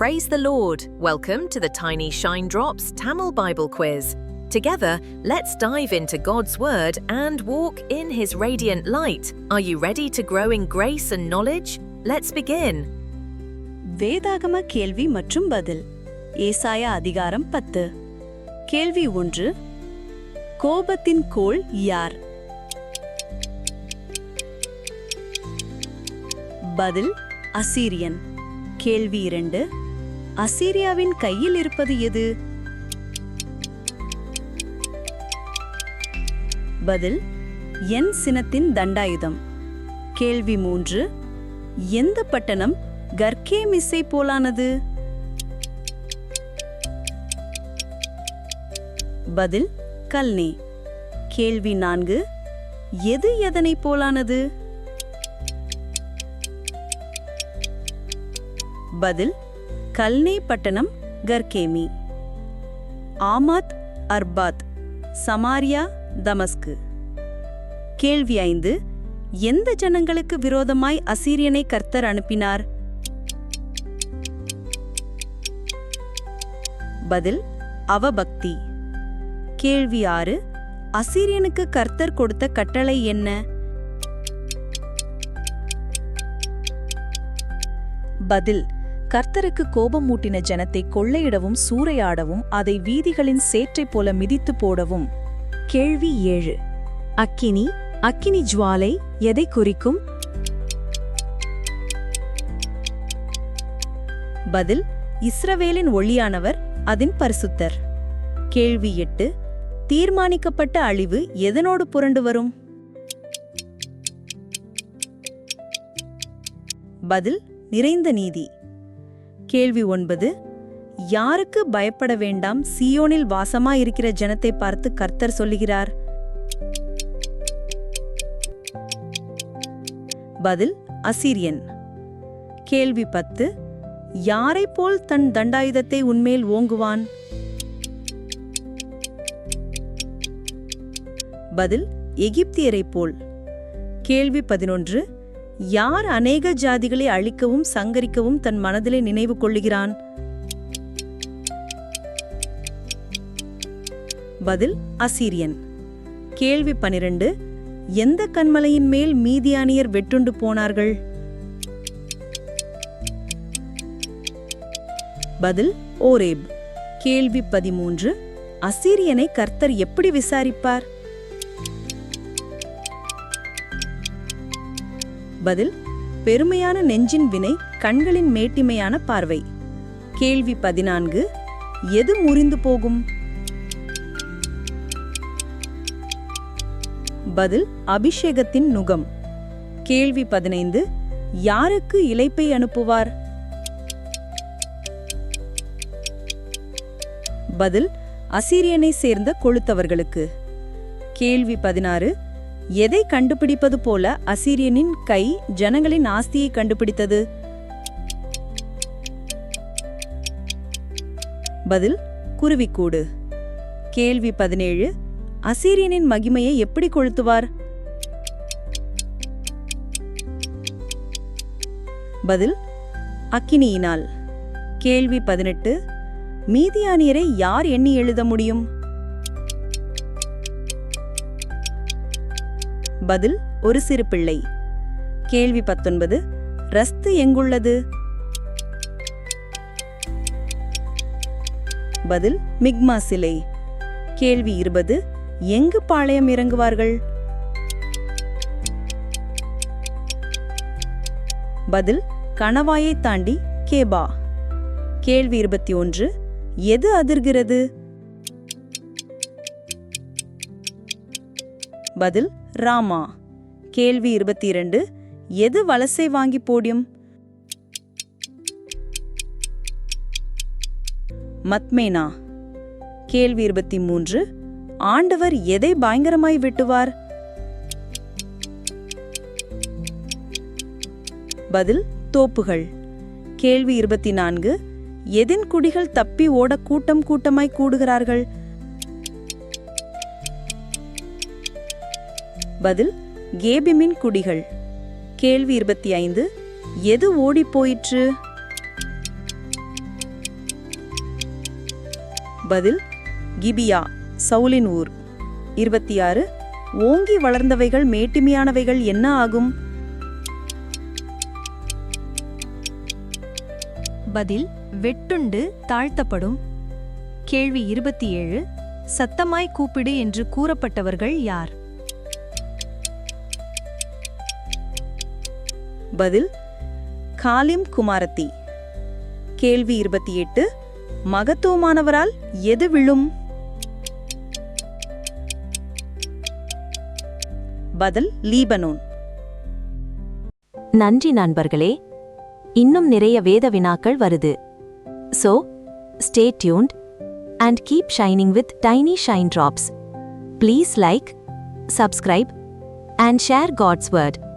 Praise the Lord. Welcome to the Tiny Shine Drops Tamil Bible Quiz. Together, let's dive into God's Word and walk in His radiant light. Are you ready to grow in grace and knowledge? Let's begin. வேதாகம கேள்வி மற்றும் பதில் ஏசாயா அதிகாரம் பத்து கேள்வி ஒன்று கோபத்தின் கோள் யார் பதில் அசீரியன் கேள்வி இரண்டு அசீரியாவின் கையில் இருப்பது எது? பதில் என் சினத்தின் தண்டாயுதம். கேள்வி மூன்று எந்த பட்டணம் கர்கே மிஸ்ஸை போலானது? பதில் கல்னே. கேள்வி நான்கு எது எதனை போலானது? பதில் கல்னே பட்டணம் கர்கேமி. ஆமாத் அர்பாத் சமாரியா தமஸ்கு. கேள்வி ஐந்து எந்த ஜனங்களுக்கு விரோதமாய் அசீரியனை கர்த்தர் அனுப்பினார்? பதில் அவபக்தி. கேள்வி ஆறு அசீரியனுக்கு கர்த்தர் கொடுத்த கட்டளை என்ன? பதில் கர்த்தருக்கு கோபம் மூட்டின ஜனத்தை கொள்ளையிடவும் சூறையாடவும் அதை வீதிகளின் சேற்றைப் போல மிதித்து போடவும். கேள்வி ஏழு. அக்கினி அக்கினி ஜுவாலை எதை குறிக்கும்? பதில் இஸ்ரவேலின் ஒளியானவர் அதன் பரிசுத்தர். கேள்வி எட்டு. தீர்மானிக்கப்பட்ட அழிவு எதனோடு புரண்டு வரும்? பதில் நிறைந்த நீதி. கேள்வி ஒன்பது யாருக்கு பயப்பட வேண்டாம்? சியோனில் வாசமா இருக்கிற ஜனத்தை பார்த்து கர்த்தர் சொல்லுகிறார். பதில் அசீரியன். கேள்வி பத்து யாரைப் போல் தன் தண்டாயுதத்தை உண்மையில் ஓங்குவான்? பதில் எகிப்தியரைப் போல். கேள்வி பதினொன்று யார் அநேக ஜாதிகளை அழிக்கவும் சங்கரிக்கவும் தன் மனதிலே நினைவு கொள்ளுகிறான்? பதில் அசீரியன். கேள்வி பனிரெண்டு எந்த கண்மலையின் மேல் மீதியானியர் வெட்டுண்டு போனார்கள்? பதில் ஓரேப். கேள்வி பதிமூன்று அசீரியனை கர்த்தர் எப்படி விசாரிப்பார்? பதில் பெருமையான நெஞ்சின் வினை கண்களின் மேட்டிமையான பார்வை. கேள்வி பதினான்கு எது முறிந்து போகும்? பதில் அபிஷேகத்தின் நுகம். கேள்வி பதினைந்து யாருக்கு இழைப்பை அனுப்புவார்? பதில் அசீரியனை சேர்ந்த கொளுத்தவர்களுக்கு. கேள்வி பதினாறு எதை கண்டுபிடிப்பது போல அசீரியனின் கை ஜனங்களின் ஆஸ்தியை கண்டுபிடித்தது? பதில் குருவிக்கூடு. கேள்வி பதினேழு அசீரியனின் மகிமையை எப்படி கொளுத்துவார்? பதில் அக்கினியினால். கேள்வி பதினெட்டு மீதியானியரை யார் எண்ணி எழுத முடியும்? பதில் ஒரு சிறு பிள்ளை. கேள்வி பத்தொன்பது ரஸ்து எங்குள்ளது? பதில் மிக்மா சிலை. கேள்வி இருபது எங்கு பாளையம் இறங்குவார்கள்? பதில் கணவாயை தாண்டி கேபா. கேள்வி இருபத்தி ஒன்று எது அதிர்கிறது? பதில் ராமா கேள்வி இருபத்தி இரண்டு எது வலசை வாங்கி போடியும் மத்மேனா கேள்வி இருபத்தி மூன்று ஆண்டவர் எதை பயங்கரமாய் வெட்டுவார்? பதில் தோப்புகள். கேள்வி இருபத்தி நான்கு எதின் குடிகள் தப்பி ஓட கூட்டம் கூட்டமாய் கூடுகிறார்கள்? பதில் கேபிமின் குடிகள். கேள்வி இருபத்தி ஐந்து எது ஓடிப் போயிற்று? பதில் கிபியா சவுலின் ஊர். இருபத்தி ஆறு ஓங்கி வளர்ந்தவைகள் மேட்டிமையானவைகள் என்ன ஆகும்? பதில் வெட்டுண்டு தாழ்த்தப்படும். கேள்வி இருபத்தி ஏழு சத்தமாய் கூப்பிடு என்று கூறப்பட்டவர்கள் யார்? பதில் காலிம் குமாரத்தி. கேள்வி இருபத்தி எட்டு மகத்துவமானவரால் எது விழும்? பதில் லீபனோன். நன்றி நண்பர்களே. இன்னும் நிறைய வேத வினாக்கள் வருது. So stay tuned and keep shining with tiny shine drops please like subscribe and share god's word